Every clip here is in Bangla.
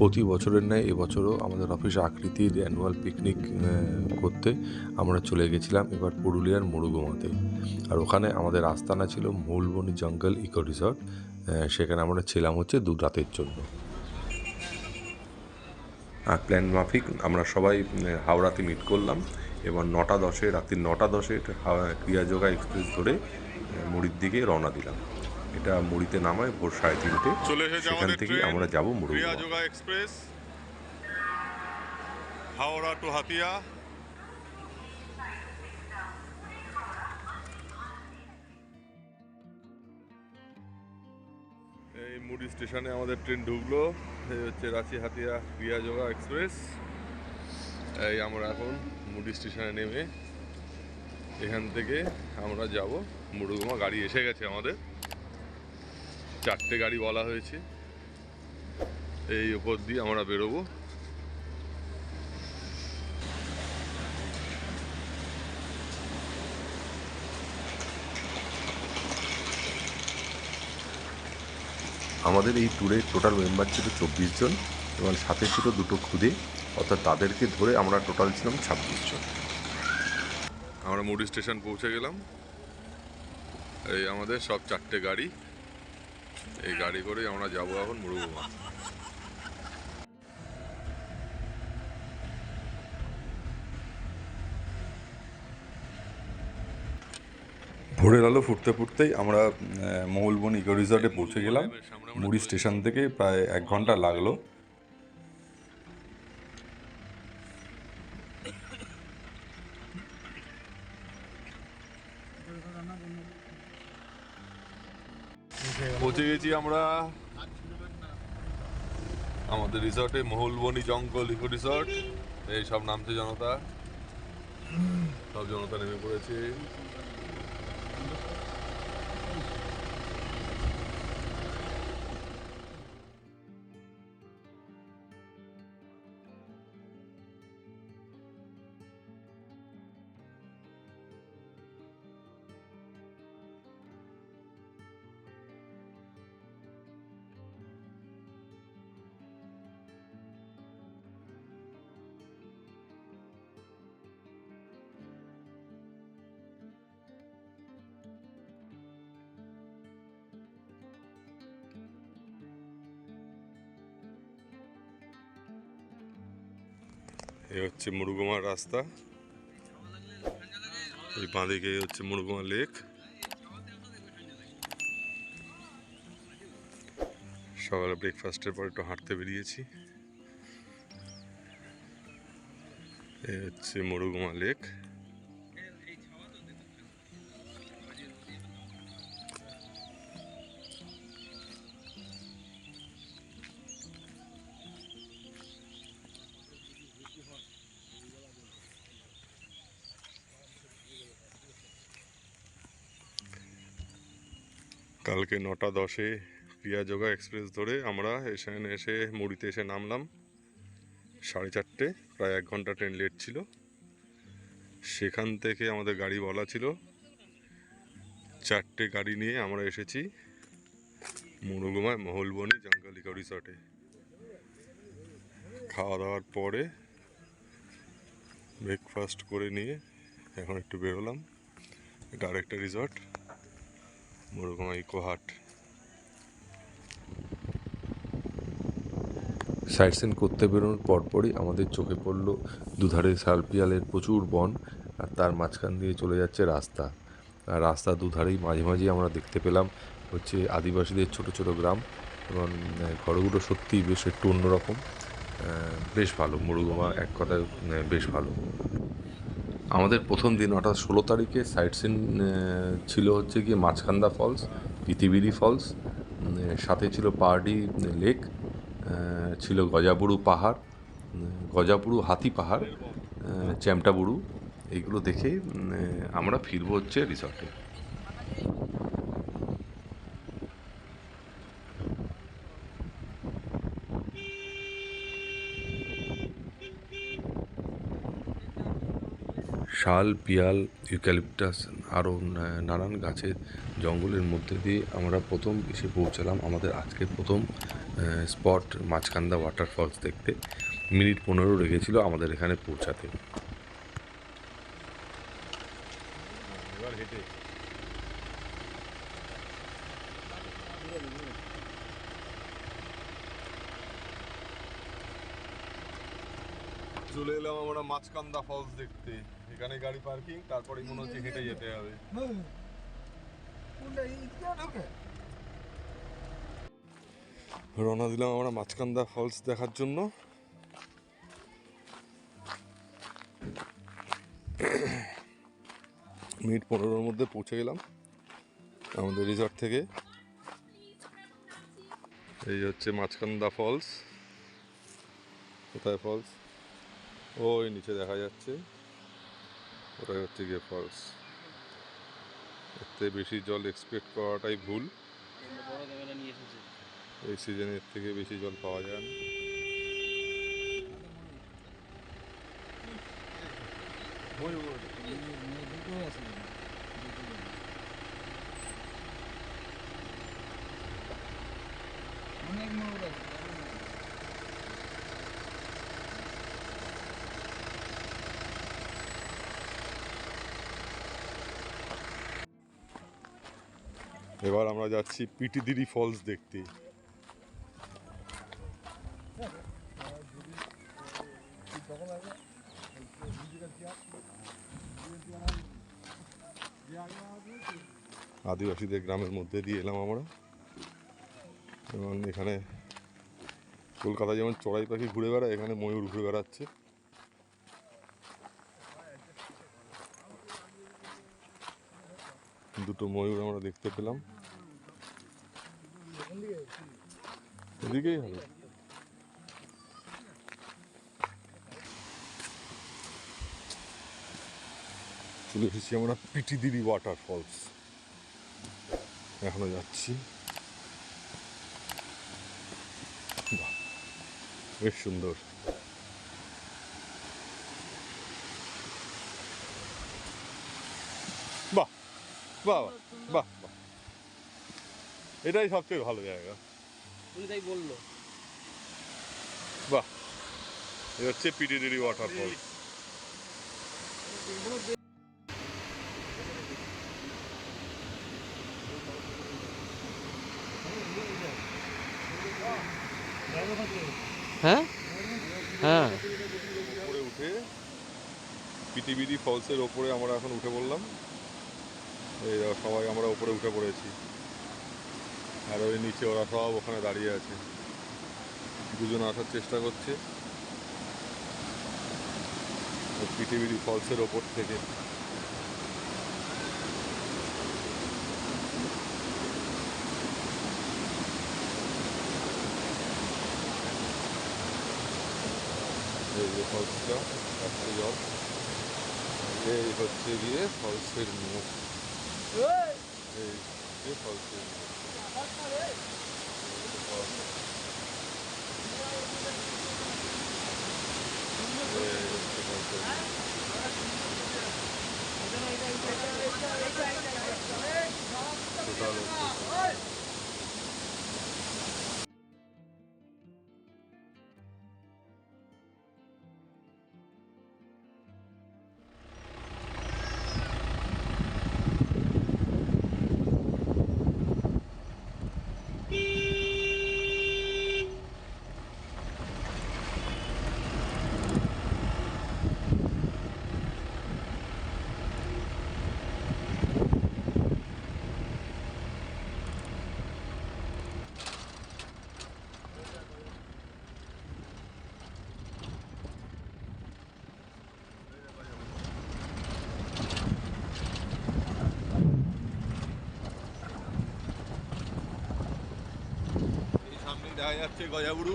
প্রতি বছরের ন্যায় এবছরও আমাদের অফিস আকৃতির অ্যানুয়াল পিকনিক করতে আমরা চলে গেছিলাম এবার পুরুলিয়ার মুরুগুমাতে আর ওখানে আমাদের আস্তানা ছিল মৌলবনি জঙ্গল ইকো রিসর্ট সেখানে আমরা ছিলাম হচ্ছে দু রাতের জন্য। আর প্ল্যান মাফিক, আমরা সবাই হাওড়াতে মিট করলাম। এবার নটা দশে, রাত্রি নটা দশে ক্রিয়াযোগা এক্সপ্রেস ধরে মুড়ির দিকে রওনা দিলাম। এটা মুড়িতে নামায় ভোর সাড়ে তিনটে। সেখান আমাদের থেকে আমরা যাব যোগা এক্সপ্রেস হাওড়া টু হাতিয়া। এই মুড়ি স্টেশনে আমাদের ট্রেন ঢুকলো এই হচ্ছে রাঁচি হাতিয়া প্রিয়া যোগা এক্সপ্রেস। এই আমরা এখন মুড়ি স্টেশনে নেমে এখান থেকে আমরা যাব মুড়ুগুমা গাড়ি এসে গেছে আমাদের। চারটে গাড়ি বলা হয়েছে। এই উপর দিয়ে আমরা বেরোবো। আমাদের এই ট্যুরে টোটাল মেম্বার ছিল চব্বিশ জন এবং সাথে ছিল দুটো খুদে অর্থাৎ তাদেরকে ধরে আমরা টোটাল ছিলাম ছাব্বিশ জন। আমরা মুড়ি স্টেশন পৌঁছে গেলাম। এই আমাদের সব চারটে গাড়ি। এই গাড়ি করে আমরা যাব এখন মুরুগুমা ভোরের আলো ফুটতে ফুটতেই আমরা মহুলবন ইকো রিসর্টে পৌঁছে গেলাম। মুড়ি স্টেশন থেকে প্রায় এক ঘণ্টা লাগল। পৌঁছে গেছি আমরা। আমাদের রিসর্টে মহুলবনি জঙ্গল ইকো রিসর্ট এই সব নামছে জনতা। সব জনতা নেমে পড়েছে। এই হচ্ছে মুরুগুমার রাস্তা। এই বাঁদিকে হচ্ছে মুরুগুমা লেক। সকালে ব্রেকফাস্টের পর একটু হাঁটতে বেরিয়েছি। এ হচ্ছে মুরুগুমা লেক। কালকে নটা দশে প্রিয়াযোগা এক্সপ্রেস ধরে আমরা এখানে এসে মুড়িতে এসে নামলাম। সাড়ে চারটে, প্রায় এক ঘণ্টা ট্রেন লেট ছিল। সেখান থেকে আমাদের গাড়ি বলা ছিল। চারটে গাড়ি নিয়ে আমরা এসেছি মুরুগুমায় মহলবনি জঙ্গলিকা রিসর্টে। খাওয়া দাওয়ার পরে ব্রেকফাস্ট করে নিয়ে এখন একটু বেরোলাম। এটা আরেকটা resort. Murguma eco hut sight seen করতে বেরোনোর পরপরই আমাদের চোখে পড়ল দুধারে শালপিয়ালের প্রচুর বন আর তার মাঝখান দিয়ে চলে যাচ্ছে রাস্তা। আর রাস্তা দুধারেই মাঝে মাঝে আমরা দেখতে পেলাম হচ্ছে আদিবাসীদের ছোট ছোট গ্রাম এবং ঘরগুলো সত্যিই বেশ একটু অন্যরকম। বেশ ভালো। মুরুগুমা এক কথায় বেশ ভালো। আমাদের প্রথম দিন অর্থাৎ ষোলো তারিখে সাইট সিন ছিল হচ্ছে গিয়ে মাছকান্দা ফলস পৃথিবীরি ফলস সাথে ছিল পাহাড়ি লেক ছিল গজাবুরু পাহাড় গজাবুরু হাতি পাহাড় চ্যামটাবুরু এগুলো দেখে আমরা ফিরবো হচ্ছে রিসর্টে শাল, পিয়াল, ইউক্যালিপটাস আরও নানান গাছের জঙ্গলের মধ্যে দিয়ে আমরা প্রথম এসে পৌঁছালাম আমাদের আজকের প্রথম স্পট মাছকান্দা ওয়াটারফলস দেখতে। মিনিট পনেরো লেগেছিল আমাদের এখানে পৌঁছাতে। চলে এলাম আমরা মাছকান্দা ফলস দেখতে। এখানে গাড়ি পার্কিং তারপরে মনে হচ্ছে হেঁটে যেতে হবে। রওনা দিলাম আমরা মাছকান্দা ফলস দেখার জন্য। মিনিট পনেরোর মধ্যে পৌঁছে গেলাম আমাদের রিসর্ট থেকে। এই হচ্ছে মাছকান্দা ফলস। কোথায় ফলস? ওই নিচে দেখা যাচ্ছে। ওটাই হচ্ছে গিয়ে ফলস এতে বেশি জল এক্সপেক্ট করাটাই ভুল। এই সিজনের থেকে বেশি জল পাওয়া যায় না। অনেক এবার আমরা যাচ্ছি পিটিদিরি ফলস দেখতে। আদিবাসীদের গ্রামের মধ্যে দিয়ে এলাম আমরা। এবং এখানে কলকাতায় যেমন চড়াই পাখি ঘুরে বেড়ায়, এখানে ময়ূর ঘুরে বেড়াচ্ছে। দুটো ময়ূর আমরা দেখতে পেলাম। এদিকেই হবে। চলে এসেছি আমরা পিটিদিরি ওয়াটারফলস এখনও যাচ্ছি। বেশ সুন্দর বাহ বাহ বাহ বাহ এটাই সবচেয়ে ভালো জায়গা। উনি তাই বলল। বাহ এ হচ্ছে পিটিডিরি ওয়াটারফল হ্যাঁ? হ্যাঁ। উপরে উঠে পিটিবিডি ফলসের ওপরে আমরা এখন উঠে পড়লাম। এই সবাই আমরা উপরে উঠে পড়েছি। আর ওই নিচে ওরা সব ওখানে দাঁড়িয়ে আছে। দুজন আসার চেষ্টা করছে। পিটিবিডি ফলসের ওপর থেকে। এই ফলসটা আসছে জল। এই হচ্ছে গিয়ে ফলসের মুখ। এই যে ফলসের মুখ এই হচ্ছে ফলসের মুখ। টোটাল সামনে দেখা যাচ্ছে গজাবুড়ু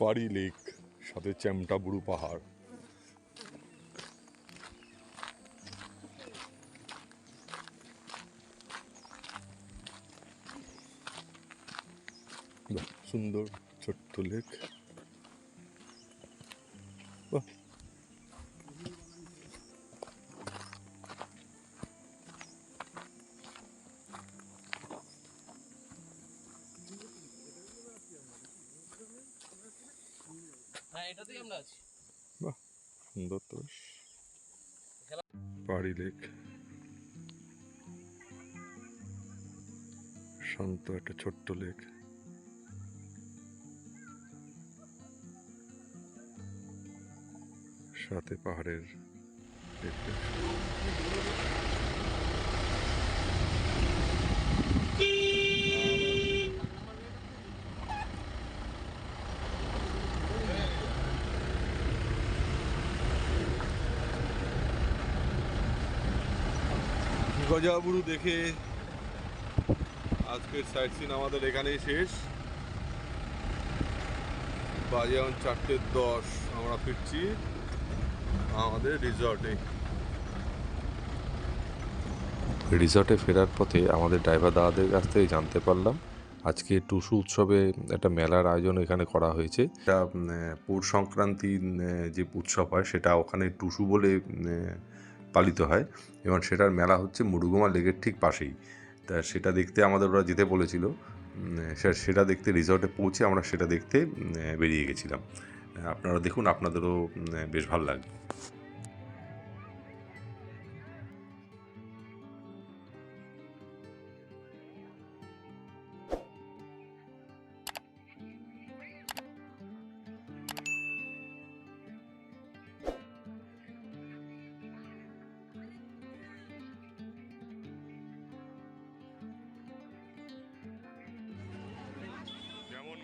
পারি লেক সাথে চ্যামটাবুড়ু পাহাড়। সুন্দর ছোট্ট লেক। বাহ। হ্যাঁ সুন্দর তো বেশ। পাহাড়ি লেক। শান্ত একটা ছোট্ট লেক। সাথে পাহাড়ের গজাবুরু দেখে আজকের সাইট সিন আমাদের এখানেই শেষ। বাজে এখন চারটে দশ, আমরা ফিরছি। আমাদের রিসর্টে রিসর্টে ফেরার পথে আমাদের ড্রাইভার দাদাদের কাছ থেকে জানতে পারলাম আজকে টুসু উৎসবে একটা মেলার আয়োজন এখানে করা হয়েছে। এটা আহ, সংক্রান্তি যে উৎসব হয় সেটা ওখানে টুসু বলে পালিত হয়। এবং সেটার মেলা হচ্ছে মুরুগুমা লেকের ঠিক পাশেই। তা সেটা দেখতে আমাদের ওরা যেতে বলেছিল সে- সেটা দেখতে রিসর্টে পৌঁছে আমরা সেটা দেখতে বেরিয়ে গেছিলাম। আপনারা দেখুন আপনাদেরও বেশ ভালো লাগবে।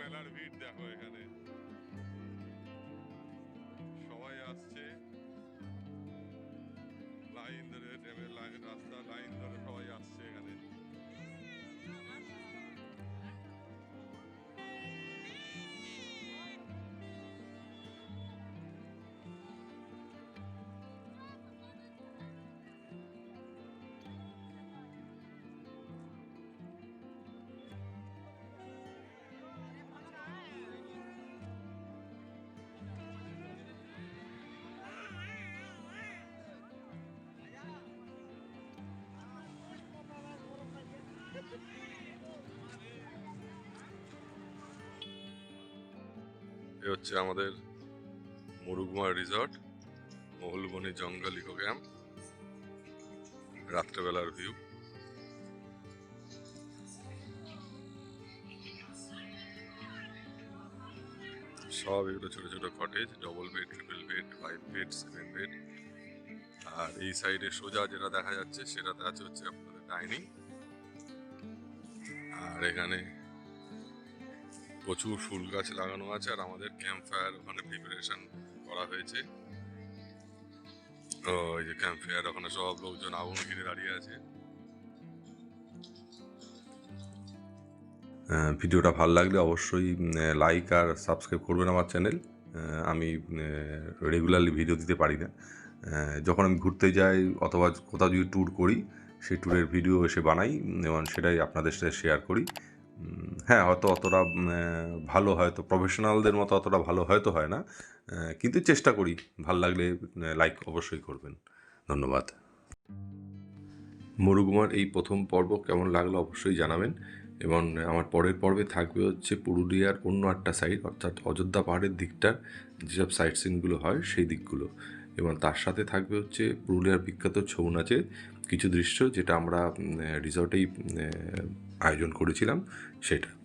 মেলার ভিড় দেখো এখানে। এ হচ্ছে আমাদের মরুগুমা রিসর্ট, মহুলবনি জঙ্গল ইকো ক্যাম্প রাত্রেবেলার ভিউ। সব এগুলো ছোট ছোট cottage double bed triple bed five bed seven bed আর এই সাইডে সোজা যেটা দেখা যাচ্ছে, সেটাতে আছে হচ্ছে আপনাদের ডাইনিং আর এখানে প্রচুর ফুল গাছ লাগানো আছে আর আমাদের ক্যাম্প ফায়ার ওখানে প্রিপারেশন করা হয়েছে। ও, এই যে ক্যাম্প ফায়ার ওখানে সব লোকজন আগুন কিনে দাঁড়িয়ে আছে। ভিডিওটা ভালো লাগলে অবশ্যই লাইক আর সাবস্ক্রাইব করবেন আমার চ্যানেল আমি রেগুলারলি ভিডিও দিতে পারি না। যখন আমি ঘুরতে যাই অথবা কোথাও যদি ট্যুর করি, সেই ট্যুরের ভিডিও এসে বানাই এবং সেটাই আপনাদের সাথে শেয়ার করি। হ্যাঁ হয়তো অতটা ভালো হয়তো প্রফেশনালদের মতো অতটা ভালো হয়তো হয় না কিন্তু চেষ্টা করি, ভালো লাগলে লাইক অবশ্যই করবেন। ধন্যবাদ। মরুগুমার এই প্রথম পর্ব কেমন লাগল অবশ্যই জানাবেন, এবং আমার পরের পর্বে থাকবে হচ্ছে পুরুলিয়ার অন্য একটা সাইড অর্থাৎ অযোধ্যা পাহাড়ের দিকটার যেসব সাইট সিনগুলো হয়, সেই দিকগুলো। এবং তার সাথে থাকবে হচ্ছে পুরুলিয়ার বিখ্যাত ছৌ নাচের কিছু দৃশ্য যেটা আমরা রিসর্টেই আয়োজন করেছিলাম সেটা।